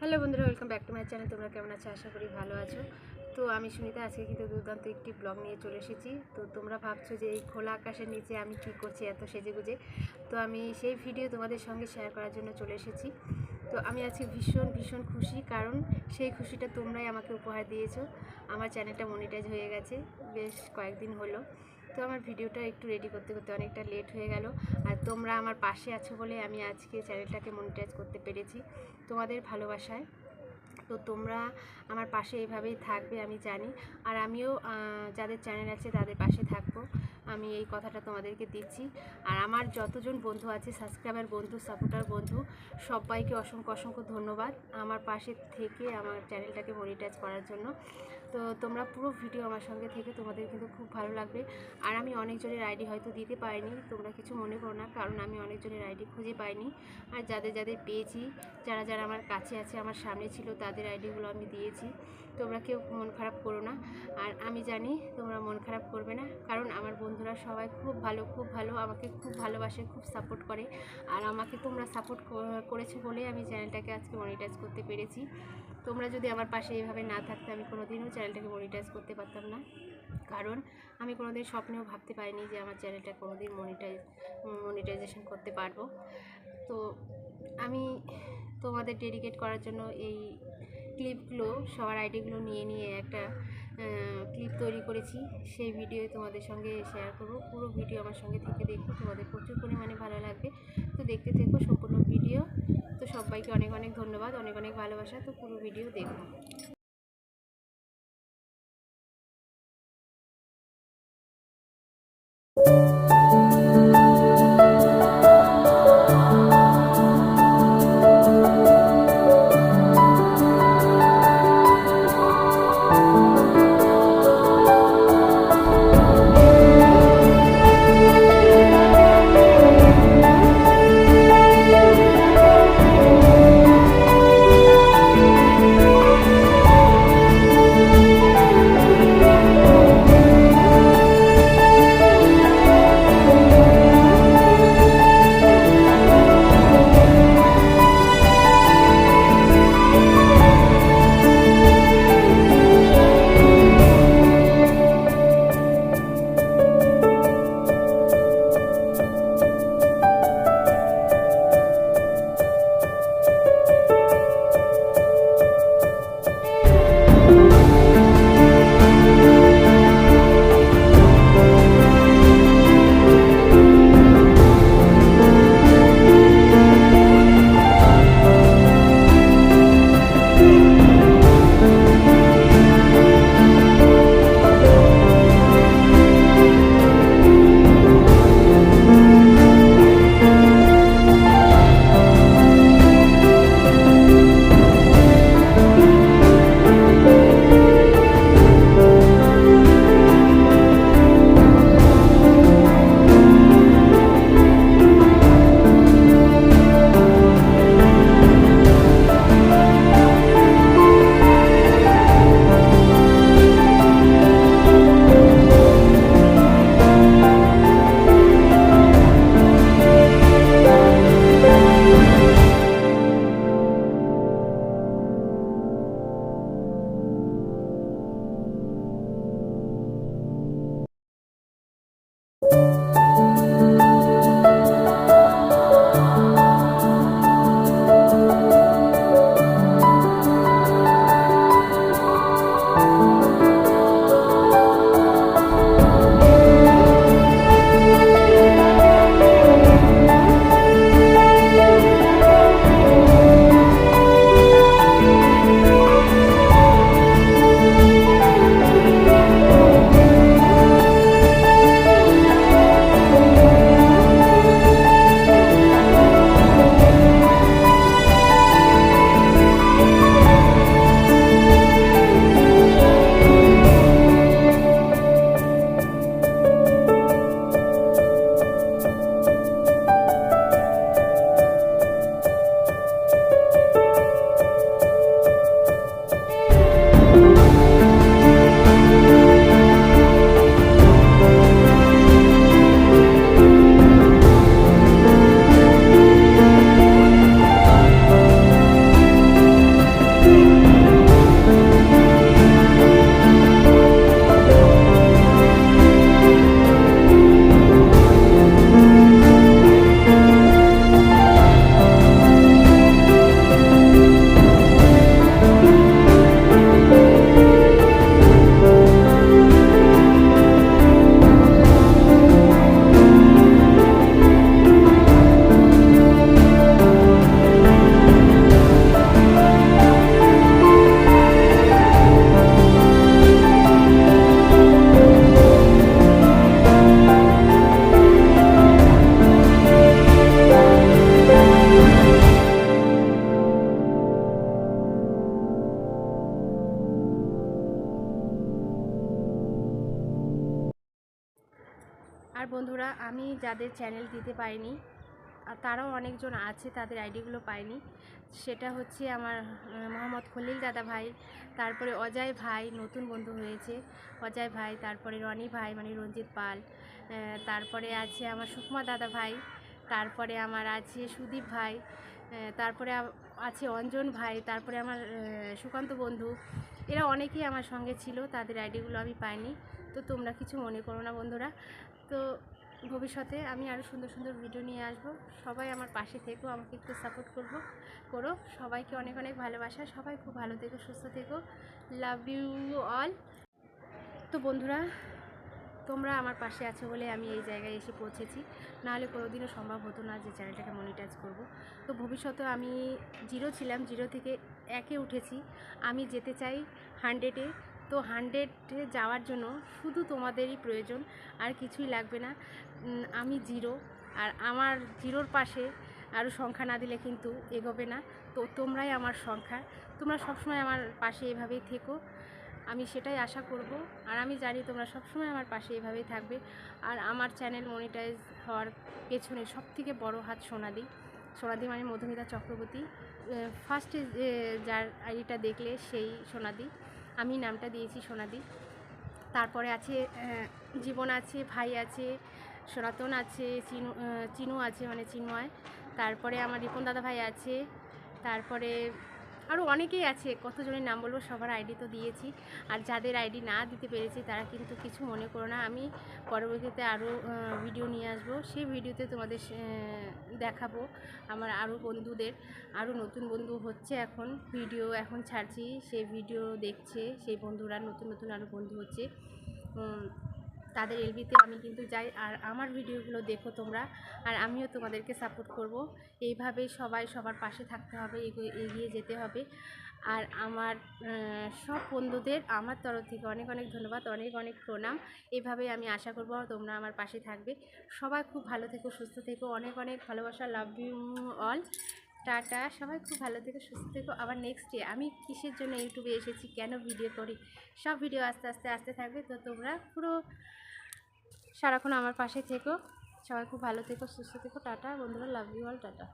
Hello বন্ধুরা, welcome back to my channel. তোমরা কেমন আছো? আশা করি ভালো আছো। তো আমি সুনিতা, আজকে কিন্তু দুর্দান্ত একটি ব্লগ নিয়ে চলে এসেছি। তো তোমরা ভাবছ যে এই খোলা আকাশের নিচে আমি কী করছি এত সেজে গুজে তো আমি সেই ভিডিও তোমাদের সঙ্গে শেয়ার করার জন্য চলে এসেছি। তো আমি আজকে ভীষণ ভীষণ খুশি, কারণ সেই খুশিটা তোমরাই আমাকে উপহার দিয়েছ। আমার চ্যানেলটা মনিটাইজ হয়ে গেছে, বেশ কয়েকদিন হলো। তো আমার ভিডিওটা একটু রেডি করতে করতে অনেকটা লেট হয়ে গেল। আর তোমরা আমার পাশে আছো বলে আমি আজকে চ্যানেলটাকে মনিটাইজ করতে পেরেছি তোমাদের ভালোবাসায়। তো তোমরা আমার পাশে এইভাবেই থাকবে, আমি জানি। আর আমিও যাদের চ্যানেল আছে তাদের পাশে থাকব। আমি এই কথাটা তোমাদেরকে দিচ্ছি। আর আমার যতজন বন্ধু আছে সাবস্ক্রাইবার বন্ধু সাপোর্টার বন্ধু, সবাইকে অসংখ্য অসংখ্য ধন্যবাদ আমার পাশে থেকে আমার চ্যানেলটাকে মনিটাইজ করার জন্য। তো তোমরা পুরো ভিডিও আমার সঙ্গে থেকে তোমাদের কিন্তু খুব ভালো লাগবে। আর আমি অনেকজনের আইডি হয়তো দিতে পারিনি, তোমরা কিছু মনে করো না, কারণ আমি অনেকজনের আইডি খুঁজে পাইনি। আর যাদের যাদের পেয়েছি, যারা যারা আমার কাছে আছে, আমার সামনে ছিল, তাদের আইডিগুলো আমি দিয়েছি। তোমরা কেউ মন খারাপ করো না। আর আমি জানি তোমরা মন খারাপ করবে না। কারণ আমার বন্ধুরা সবাই খুব ভালো খুব ভালো, আমাকে খুব ভালোবাসে, খুব সাপোর্ট করে। আর আমাকে তোমরা সাপোর্ট করেছ বলে আমি চ্যানেলটাকে আজকে মনিটাইজ করতে পেরেছি। তোমরা যদি আমার পাশে এইভাবে না থাকতে, আমি কোনোদিনও চ্যানেলটাকে মনিটাইজ করতে পারতাম না। কারণ আমি কোনোদিন স্বপ্নেও ভাবতে পারিনি যে আমার চ্যানেলটা কোনোদিন মনিটাইজ মনিটাইজেশন করতে পারব। তো আমি তোমাদের ডেডিকেট করার জন্য এই ক্লিপগুলো, সবার আইডিগুলো নিয়ে নিয়ে একটা ক্লিপ তৈরি করেছি। সেই ভিডিও তোমাদের সঙ্গে শেয়ার করব। পুরো ভিডিও আমার সঙ্গে থেকে দেখো। তোমাদের প্রচুর পরিমাণে ভালো লাগবে। তো দেখতে থেকো সম্পূর্ণ ভিডিও। তো সবাইকে অনেক অনেক ধন্যবাদ, অনেক অনেক ভালোবাসা। তো পুরো ভিডিও দেখো। আর বন্ধুরা, আমি যাদের চ্যানেল দিতে পারিনি, আর তারাও অনেকজন আছে, তাদের আইডিগুলো পাইনি সেটা হচ্ছে আমার মোহাম্মদ খলিল দাদা ভাই, তারপরে অজয় ভাই, নতুন বন্ধু হয়েছে, অজয় ভাই, তারপরে রনি ভাই মানে রঞ্জিত পাল তারপরে আছে আমার সুকমা দাদা ভাই, তারপরে আমার আছে সুদীপ ভাই তারপরে আছে অঞ্জন ভাই, তারপরে আমার সুকান্ত বন্ধু, এরা অনেকেই আমার সঙ্গে ছিল, তাদের আইডিগুলো আমি পাইনি। তো তোমরা কিছু মনে করো না বন্ধুরা। তো ভবিষ্যতে আমি আরও সুন্দর সুন্দর ভিডিও নিয়ে আসব। সবাই আমার পাশে থেকো, আমাকে একটু সাপোর্ট করব, করো। সবাইকে অনেক অনেক ভালোবাসা। সবাই খুব ভালো থেকো, সুস্থ থেকো। লাভ ইউ অল তো বন্ধুরা, তোমরা আমার পাশে আছো বলে আমি এই জায়গায় এসে পৌঁছেছি। নাহলে কোনোদিনও সম্ভব হতো না যে চ্যানেলটাকে মনিটাইজ করব। তো ভবিষ্যতে আমি জিরো ছিলাম জিরো থেকে একে উঠেছি। আমি যেতে চাই হান্ড্রেডে তো হান্ড্রেডে যাওয়ার জন্য শুধু তোমাদেরই প্রয়োজন, আর কিছুই লাগবে না। আমি জিরো, আর আমার জিরোর পাশে আরও সংখ্যা না দিলে কিন্তু এগোবে না। তো তোমরাই আমার সংখ্যা। তোমরা সবসময় আমার পাশে এভাবেই থেকো। আমি সেটাই আশা করব, আর আমি জানি তোমরা সবসময় আমার পাশে এভাবেই থাকবে। আর আমার চ্যানেল মনিটাইজ হওয়ার পেছনে সবথেকে বড় হাত সোনাদি সোনাদি মানে মধুমিতা চক্রবর্তী। ফার্স্টে যার আইডিটা দেখলে সেই সোনাদি আমি নামটা দিয়েছি সোনাদি। তারপরে আছে জীবন আছে, ভাই আছে, সনাতন আছে, চিনু চিনু আছে মানে চিন্ময়। তারপরে আমার রিপন দাদা ভাই আছে। তারপরে আরও অনেকেই আছে, কতজনের নাম বলব সবার আইডি তো দিয়েছি। আর যাদের আইডি না দিতে পেরেছি তারা কিন্তু কিছু মনে করো না। আমি পরবর্তীতে আরও ভিডিও নিয়ে আসব। সেই ভিডিওতে তোমাদের দেখাবো আমার আরও বন্ধুদের। আরও নতুন বন্ধু হচ্ছে এখন ভিডিও এখন ছাড়ছি। সেই ভিডিও দেখছে, সেই বন্ধুরা নতুন নতুন আরও বন্ধু হচ্ছে। তাদের এলবিতে আমি কিন্তু যাই। আর আমার ভিডিওগুলো দেখো তোমরা। আর আমিও তোমাদেরকে সাপোর্ট করব। এইভাবেই সবাই সবার পাশে থাকতে হবে, এগো- এগিয়ে যেতে হবে। আর আমার সব বন্ধুদের আমার তরফ থেকে অনেক অনেক ধন্যবাদ, অনেক অনেক প্রণাম। এভাবেই আমি আশা করব তোমরা আমার পাশে থাকবে। সবাই খুব ভালো থেকো, সুস্থ থেকো। অনেক অনেক ভালোবাসা। Love you all tata. সবাই খুব ভালো থেকো, সুস্থ থেকো। আবার নেক্সট ডে আমি কিসের জন্য ইউটিউবে এসেছি? কেন ভিডিও করি? সব ভিডিও আস্তে আস্তে, আসতে থাকবে। তো তোমরা পুরো সারাক্ষণ আমার পাশে থেকো। সবাই খুব ভালো থেকো, সুস্থ থেকো, টাটা। বন্ধুরা লাভ ইউ অল টাটা।